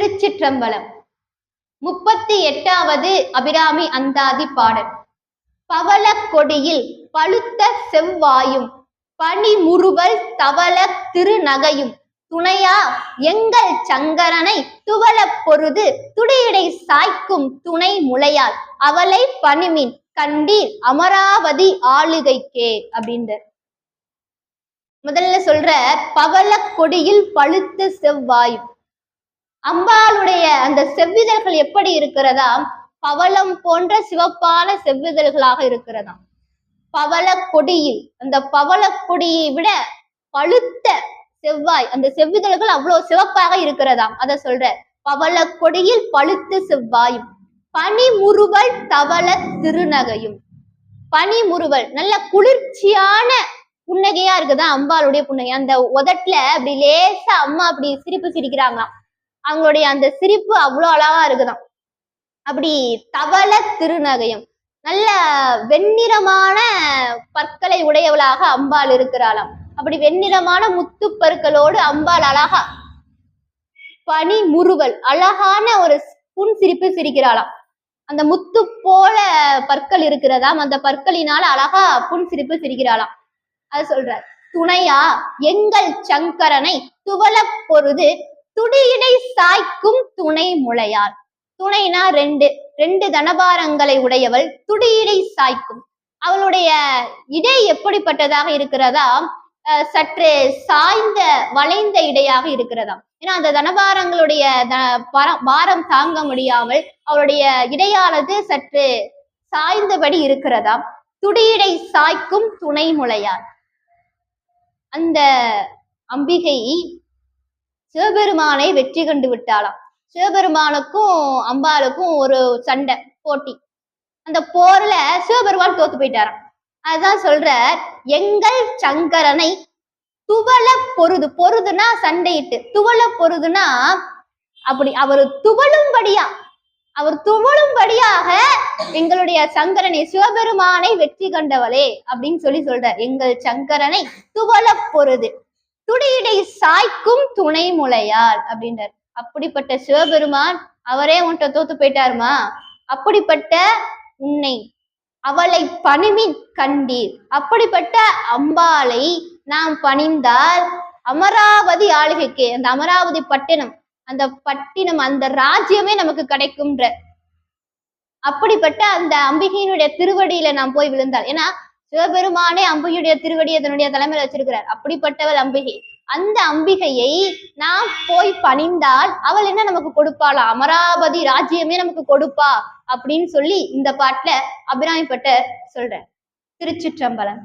திருச்சிற்றம்பலம். முப்பத்தி எட்டாவது அபிராமி அந்தாதி பாடல். பவள கொடியில் பழுத்த செவ்வாயும் பனிமுறுவல் தவள திருநகையும் துணையா எங்கள் சங்கரனை துவளப் பொருது துடியடை சாய்க்கும் துணை முளையால் அவளை பணிமின் கண்டீர் அமராவதி ஆளுகைக்கே அப்படின்ற முதல்ல சொல்ற பவள கொடியில் பழுத்த செவ்வாயும் அம்பாளுடைய அந்த செவ்விதழ்கள் எப்படி இருக்கிறதா? பவளம் போன்ற சிவப்பான செவ்விதழ்களாக இருக்கிறதாம். பவள கொடியில் அந்த பவள கொடியை விட பழுத்த செவ்வாய் அந்த செவ்விதழ்கள் அவ்வளவு சிவப்பாக இருக்கிறதாம். அத சொல்ற பவள கொடியில் பழுத்த செவ்வாயும் பனிமுறுவல் தவள திருநகையும். பனிமுறுவல் நல்ல குளிர்ச்சியான புன்னகையா இருக்குதா அம்பாளுடைய புன்னகை. அந்த உதட்டுல அப்படி லேசா அம்மா அப்படி சிரிப்பு சிரிக்கிறாங்களாம். அவங்களுடைய அந்த சிரிப்பு அவ்வளோ அழகா இருக்குதாம் அப்படி தவள திருநகையும் நல்ல வெண்ணிறமான பற்களை உடையவளாக அம்பாள் இருக்கிறாளாம். அப்படி வெண்ணிறமான முத்துப்பற்களோடு அம்பாள் அழகா பனி முறுவல் அழகான ஒரு புன் சிரிப்பு சிரிக்கிறாளாம். அந்த முத்து போல பற்கள் இருக்கிறதாம். அந்த பற்களினால அழகா புன் சிரிப்பு சிரிக்கிறாளாம். அது சொல்ற துணையா எங்கள் சங்கரனை துவல பொருது துடியிடை சாய்க்கும் துணை முளையார். துணைனா ரெண்டு. ரெண்டு தனபாரங்களை உடையவள் துடியினை சாய்க்கும். அவளுடைய இடை எப்படிப்பட்டதாக இருக்கிறதா சற்று சாய்ந்த வளைந்த இடையாக இருக்கிறதாம். ஏன்னா அந்த தனபாரங்களுடைய த பாரம் பாரம் தாங்க முடியாமல் அவளுடைய இடையானது சற்று சாய்ந்தபடி இருக்கிறதாம். துடியிடை சாய்க்கும் துணை முளையார். அந்த அம்பிகை சிவபெருமானை வெற்றி கண்டு விட்டாளாம். சிவபெருமானுக்கும் அம்பாளுக்கும் ஒரு சண்டை போட்டி. அந்த போர்ல சிவபெருமான் தோத்து போயிட்டாராம். அதுதான் சொல்ற எங்கள் சங்கரனை துவள பொருது பொருதுனா சண்டையிட்டு துவள பொருதுனா அப்படி அவர் துவளும்படியா அவர் துவளும்படியாக எங்களுடைய சங்கரனை சிவபெருமானை வெற்றி கண்டவளே அப்படின்னு சொல்லி சொல்றார். எங்கள் சங்கரனை துவள பொருது துடியிடை சாய்க்கும் துணை முளையால் அப்படின்றார். அப்படிப்பட்ட சிவபெருமான் அவரே உன்கிட்ட தோத்து போயிட்டாருமா? அப்படிப்பட்ட உன்னை அவளை பணிமி கண்டீர். அப்படிப்பட்ட அம்பாளை நாம் பணிந்தால் அமராவதி ஆளுகைக்கு அந்த அமராவதி பட்டினம் அந்த பட்டினம் அந்த ராஜ்யமே நமக்கு கிடைக்கும்ன்ற. அப்படிப்பட்ட அந்த அம்பிகையினுடைய திருவடியில நாம் போய் விழுந்தால் ஏன்னா சிவபெருமானே அம்பிகையுடைய திருவடி தன்னுடைய தலைமையில வச்சிருக்கிறார். அப்படிப்பட்டவள் அம்பிகை. அந்த அம்பிகையை நாம் போய் பணிந்தால் அவள் என்ன நமக்கு கொடுப்பாளா? அமராவதி ராஜ்யமே நமக்கு கொடுப்பா அப்படின்னு சொல்லி இந்த பாட்டுல அபிராமிப்பட்ட சொல்றேன் திருச்சிற்றம்பலம்.